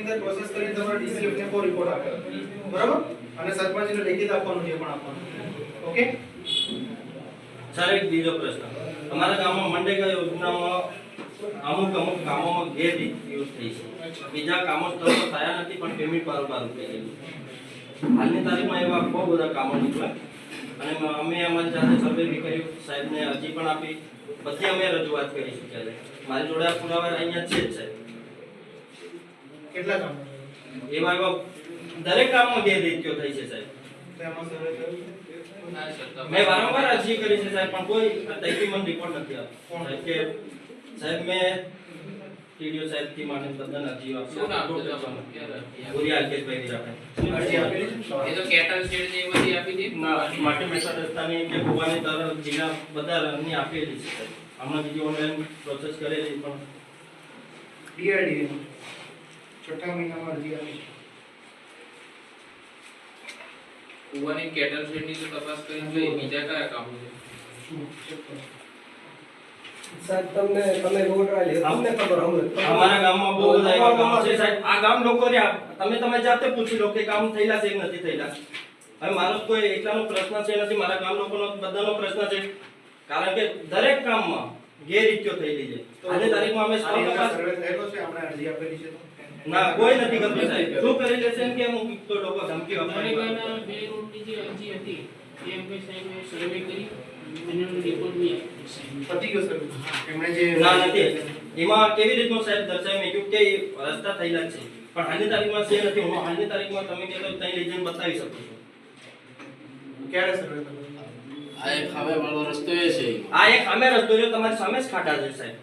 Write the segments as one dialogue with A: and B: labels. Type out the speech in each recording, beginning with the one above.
A: અંદર પ્રોસેસ કરીને તમારે ડીસીએફ ને કો રિપોર્ટ આપે. બરાબર? અને સરપંચને લેખિત આપવાનું છે પણ આપવાનું. ઓકે?
B: સર એક બીજો પ્રશ્ન. અમારા ગામમાં મનરેગા યોજનામાં અમુક અમુક કામોમાં ગેર યુઝ થઈ છે. બીજા કામો તો થયા નથી, પણ પેમેન્ટ બારોબાર થઈ ગયું હાલની તારીખમાં એવા બહુ બધા કામો નીકળ્યા. અને અમે અમારી જાતે સર્વે બી કર્યું. સાહેબને અરજી પણ આપી. બધી અમે રજૂઆત કરી છે મારી જોડે પુરાવા અહીંયા છે જ, સાહેબ.
A: કેટલા કામો
B: એવા એવા દરેક કામમાં દૈત્યો થઈ છે સાહેબ.
A: તો એમાં સર્વે કર્યું?
B: મેં વારંવાર અરજી કરી છે સાહેબ પણ કોઈ મને રિપોર્ટ નથી આવ્યો કે સાહેબ મેં ટીડીઓ સાહેબથી અરજી? પૂરી
C: એ તો કેટલ શેડ બધી આપી દીધી?
B: ના માટે મેસા રસ્તાની જે ભુવાની તરફ જિલ્લા બધા રનની આપેલી છે સાહેબ. હમણાં બીજી ઓનલાઈન પ્રોસેસ કરેલી પણ.
A: છઠ્ઠા મહિનામાં અરજી આવી છે.
C: કુવાની કેટલ શેડની તો તપાસ કરી જોઈ બીજા કયા કામો છે.
D: સાહેબ તમને તમે રોડ રાલી તમને ખબર અમને
B: અમારા ગામમાં બહુ બધા એવા કામ છે સાહેબ. આ ગામ લોકો રહ્યા તમે તમે જાતે પૂછી લો કે કામ થયેલા છે કે નથી થયેલા. હવે મારો કોઈ એકલાનો પ્રશ્ન છે નથી. મારા ગામ લોકોનો બધાનો પ્રશ્ન છે. કારણ કે દરેક કામમાં ગેરરીતિઓ થયેલી છે. આજે તારીખમાં અમે
A: રીતના
B: તપાસ
A: સર્વે થયેલો છે આપણે અરજી આપેલી છે તો.
B: ના કોઈ નથી કરતું. સાહેબ શું કરી લેશે કે અમુક તો લોકો ધમકી કરે.
E: નરેગાના બે રોડની જે અરજી હતી એ અમે સાહેબ સર્વે કરી
A: પતી ગયો એમણે જે
B: ના નથી. એમાં કેવી રીતનો સાહેબ દર્શાવી મેં કે રસ્તા થયેલા છે. પણ હાલની તારીખમાં છે નથી. હું હાલની તારીખમાં તમે કેટલો ત્યાં લઈ જઈને બતાવી શકો છો.
A: ક્યારે સર્વે
F: આ એક હવે વાળો રસ્તો એ છે.
B: આ એક અમે રસ્તો જો તમારી સામે જ ખાડા છે સાહેબ.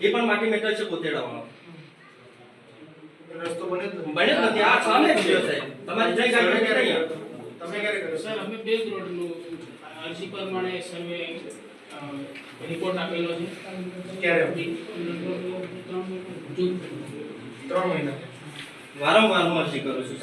B: એ પણ માટી મેટલ છે કોતેડાવાળો
A: રસ્તો બને
B: બને નથી આ સામે જ છે સાહેબ. તમારી જઈ ગાડી
A: ક્યારે
B: નહીં
A: તમે ક્યારે કર્યો
E: સર અમે બે રોડનું અરજી પ્રમાણે સર્વે રિપોર્ટ આપેલો છે.
A: ક્યારે?
E: ત્રણ
A: ત્રણ મહિના.
B: વારંવાર હું અરજી કરું છું સાહેબ.